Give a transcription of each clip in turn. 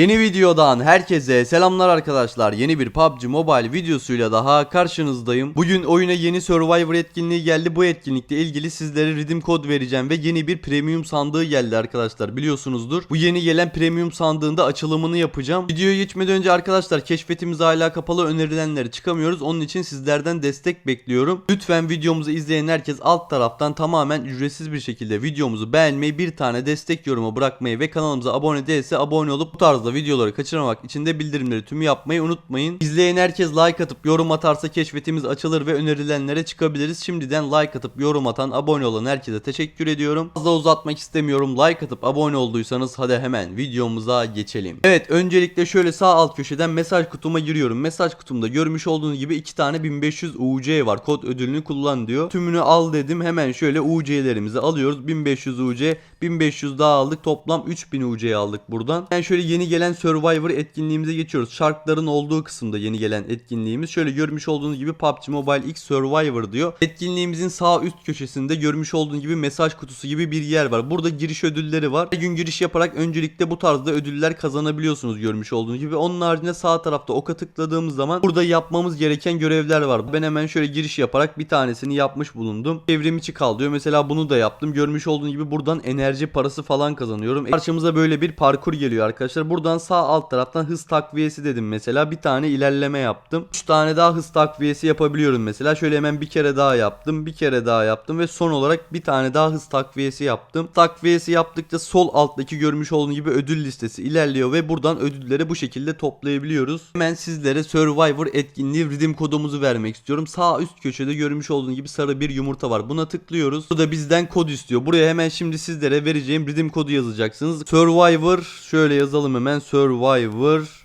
Yeni videodan herkese selamlar arkadaşlar. Yeni bir PUBG Mobile videosuyla daha karşınızdayım. Bugün oyuna yeni Survivor etkinliği geldi. Bu etkinlikle ilgili sizlere redeem kod vereceğim ve yeni bir premium sandığı geldi arkadaşlar. Biliyorsunuzdur. Bu yeni gelen premium sandığında açılımını yapacağım. Videoya geçmeden önce arkadaşlar keşfetimiz hala kapalı önerilenleri çıkamıyoruz. Onun için sizlerden destek bekliyorum. Lütfen videomuzu izleyen herkes alt taraftan tamamen ücretsiz bir şekilde videomuzu beğenmeyi, bir tane destek yorumu bırakmayı ve kanalımıza abone değilse abone olup bu tarzda videoları kaçırmamak için de bildirimleri tüm yapmayı unutmayın. İzleyen herkes like atıp yorum atarsa keşfetimiz açılır ve önerilenlere çıkabiliriz. Şimdiden like atıp yorum atan, abone olan herkese teşekkür ediyorum. Fazla uzatmak istemiyorum. Like atıp abone olduysanız hadi hemen videomuza geçelim. Evet öncelikle şöyle sağ alt köşeden mesaj kutuma giriyorum. Mesaj kutumda görmüş olduğunuz gibi iki tane 1500 UC var. Kod ödülünü kullan diyor. Tümünü al dedim. Hemen şöyle UC'lerimizi alıyoruz. 1500 UC, 1500 daha aldık. Toplam 3000 UC aldık buradan. Yani şöyle yeni gelen Survivor etkinliğimize geçiyoruz. Şarkların olduğu kısımda yeni gelen etkinliğimiz. Şöyle görmüş olduğunuz gibi PUBG Mobile X Survivor diyor. Etkinliğimizin sağ üst köşesinde görmüş olduğunuz gibi mesaj kutusu gibi bir yer var. Burada giriş ödülleri var. Her gün giriş yaparak öncelikle bu tarzda ödüller kazanabiliyorsunuz görmüş olduğunuz gibi. Onun haricinde sağ tarafta oka tıkladığımız zaman burada yapmamız gereken görevler var. Ben hemen şöyle giriş yaparak bir tanesini yapmış bulundum. Çevrim içi kal diyor. Mesela bunu da yaptım. Görmüş olduğunuz gibi buradan enerji parası falan kazanıyorum. Karşımıza böyle bir parkur geliyor arkadaşlar. Buradan sağ alt taraftan hız takviyesi dedim mesela. Bir tane ilerleme yaptım. 3 tane daha hız takviyesi yapabiliyorum mesela. Şöyle hemen bir kere daha yaptım. Bir kere daha yaptım ve son olarak bir tane daha hız takviyesi yaptım. Takviyesi yaptıkça sol alttaki görmüş olduğunuz gibi ödül listesi ilerliyor ve buradan ödülleri bu şekilde toplayabiliyoruz. Hemen sizlere Survivor etkinliği redeem kodumuzu vermek istiyorum. Sağ üst köşede görmüş olduğunuz gibi sarı bir yumurta var. Buna tıklıyoruz. Bu da bizden kod istiyor. Buraya hemen şimdi sizlere vereceğim redeem kodu yazacaksınız. Survivor şöyle yazalım hemen Survivor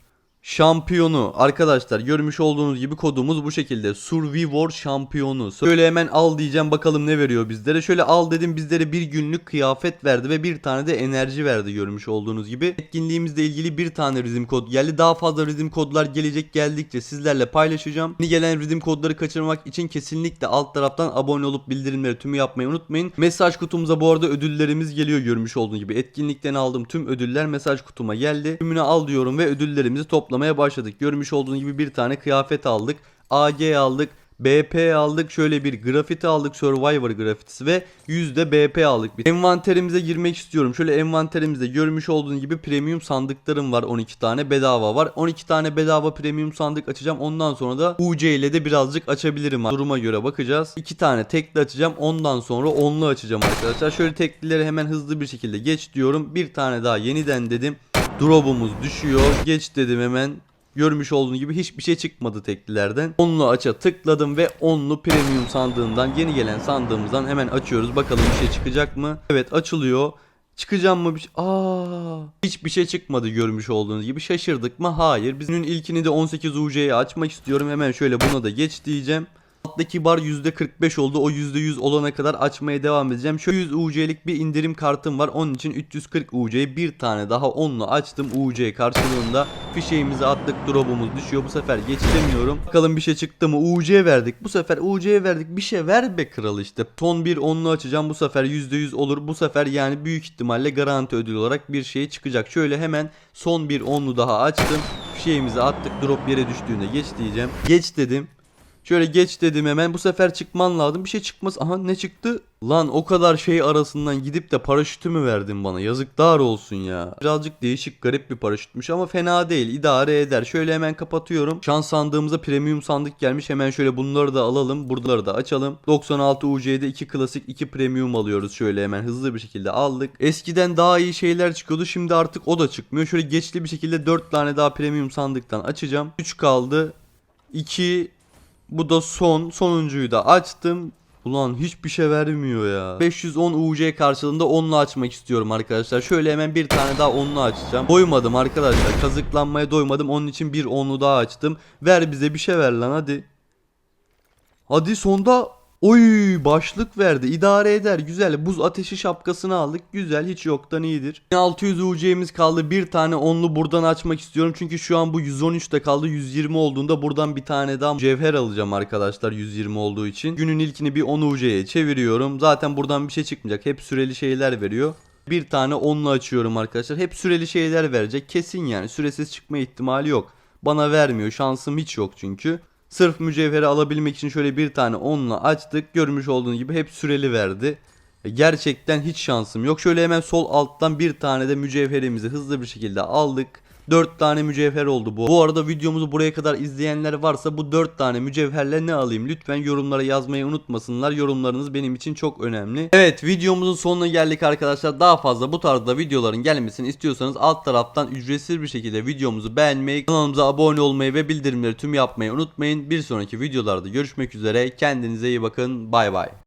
Şampiyonu. Arkadaşlar görmüş olduğunuz gibi kodumuz bu şekilde. Survivor şampiyonu. Şöyle hemen al diyeceğim bakalım ne veriyor bizlere. Şöyle al dedim bizlere bir günlük kıyafet verdi ve bir tane de enerji verdi görmüş olduğunuz gibi. Etkinliğimizle ilgili bir tane redeem kod geldi daha fazla redeem kodlar gelecek geldikçe sizlerle paylaşacağım. Yeni gelen redeem kodları kaçırmak için kesinlikle alt taraftan abone olup bildirimleri tümü yapmayı unutmayın. Mesaj kutumuza bu arada ödüllerimiz geliyor görmüş olduğunuz gibi. Etkinlikten aldığım tüm ödüller mesaj kutuma geldi. Tümünü al diyorum ve ödüllerimizi toplamaya başladık. Görmüş olduğunuz gibi bir tane kıyafet aldık. AG aldık. BP aldık. Şöyle bir grafiti aldık. Survivor grafitisi ve yüzde BP aldık. Bir envanterimize girmek istiyorum. Şöyle envanterimizde görmüş olduğunuz gibi premium sandıklarım var. 12 tane bedava var. 12 tane bedava premium sandık açacağım. Ondan sonra da UC ile de birazcık açabilirim. Duruma göre bakacağız. 2 tane tekli açacağım. Ondan sonra onlu açacağım arkadaşlar. Şöyle teklileri hemen hızlı bir şekilde geç diyorum. Bir tane daha yeniden dedim. Drop'umuz düşüyor. Geç dedim hemen. Görmüş olduğunuz gibi hiçbir şey çıkmadı teklilerden. Onlu aça tıkladım ve onlu premium sandığından yeni gelen sandığımızdan hemen açıyoruz. Bakalım bir şey çıkacak mı? Evet açılıyor. Çıkacağım mı bir şey? Aa, hiçbir şey çıkmadı görmüş olduğunuz gibi. Şaşırdık mı? Hayır. Bizimün ilkini de 18 UC'ye açmak istiyorum. Hemen şöyle buna da geç diyeceğim. Alttaki bar %45 oldu. O %100 olana kadar açmaya devam edeceğim. Şöyle 100 UC'lik bir indirim kartım var. Onun için 340 UC'ye bir tane daha onlu açtım. UC karşılığında fişeğimizi attık. Drop'umuz düşüyor. Bu sefer geçiremiyorum. Bakalım bir şey çıktı mı? UC verdik. Bu sefer UC'ye verdik. Bir şey ver be kral işte. Son bir onlu açacağım. Bu sefer %100 olur. Bu sefer yani büyük ihtimalle garanti ödül olarak bir şey çıkacak. Şöyle hemen son bir onlu daha açtım. Fişeğimizi attık. Drop yere düştüğünde geç diyeceğim. Geç dedim. Şöyle geç dedim hemen. Bu sefer çıkman lazım. Bir şey çıkmaz. Aha ne çıktı? Lan o kadar şey arasından gidip de paraşütü mü verdin bana? Yazıklar olsun ya. Birazcık değişik garip bir paraşütmüş ama fena değil. İdare eder. Şöyle hemen kapatıyorum. Şans sandığımıza premium sandık gelmiş. Hemen şöyle bunları da alalım. Buraları da açalım. 96 UC'de 2 klasik 2 premium alıyoruz. Şöyle hemen hızlı bir şekilde aldık. Eskiden daha iyi şeyler çıkıyordu. Şimdi artık o da çıkmıyor. Şöyle geçli bir şekilde 4 tane daha premium sandıktan açacağım. 3 kaldı. 2 bu da son. Sonuncuyu da açtım. Ulan hiçbir şey vermiyor ya. 510 UC karşılığında 10'lu açmak istiyorum arkadaşlar. Şöyle hemen bir tane daha 10'lu açacağım. Doymadım arkadaşlar. Kazıklanmaya doymadım. Onun için bir 10'lu daha açtım. Ver bize bir şey ver lan hadi. Hadi sonda Oy başlık verdi. İdare eder. Güzel. Buz ateşi şapkasını aldık. Güzel. Hiç yoktan iyidir. 600 UC'miz kaldı. Bir tane onlu buradan açmak istiyorum. Çünkü şu an bu 113'te kaldı. 120 olduğunda buradan bir tane daha cevher alacağım arkadaşlar. 120 olduğu için. Günün ilkini bir 10 UC'ye çeviriyorum. Zaten buradan bir şey çıkmayacak. Hep süreli şeyler veriyor. Bir tane onunla açıyorum arkadaşlar. Hep süreli şeyler verecek. Kesin yani süresiz çıkma ihtimali yok. Bana vermiyor. Şansım hiç yok çünkü. Sırf mücevheri alabilmek için şöyle bir tane onunla açtık. Görmüş olduğunuz gibi hep süreli verdi. E, Gerçekten hiç şansım yok. Şöyle hemen sol alttan bir tane de mücevherimizi hızlı bir şekilde aldık. 4 tane mücevher oldu bu. Bu arada videomuzu buraya kadar izleyenler varsa bu 4 tane mücevherle ne alayım? Lütfen yorumlara yazmayı unutmasınlar. Yorumlarınız benim için çok önemli. Evet videomuzun sonuna geldik arkadaşlar. Daha fazla bu tarzda videoların gelmesini istiyorsanız alt taraftan ücretsiz bir şekilde videomuzu beğenmeyi, kanalımıza abone olmayı ve bildirimleri tüm yapmayı unutmayın. Bir sonraki videolarda görüşmek üzere. Kendinize iyi bakın. Bay bay.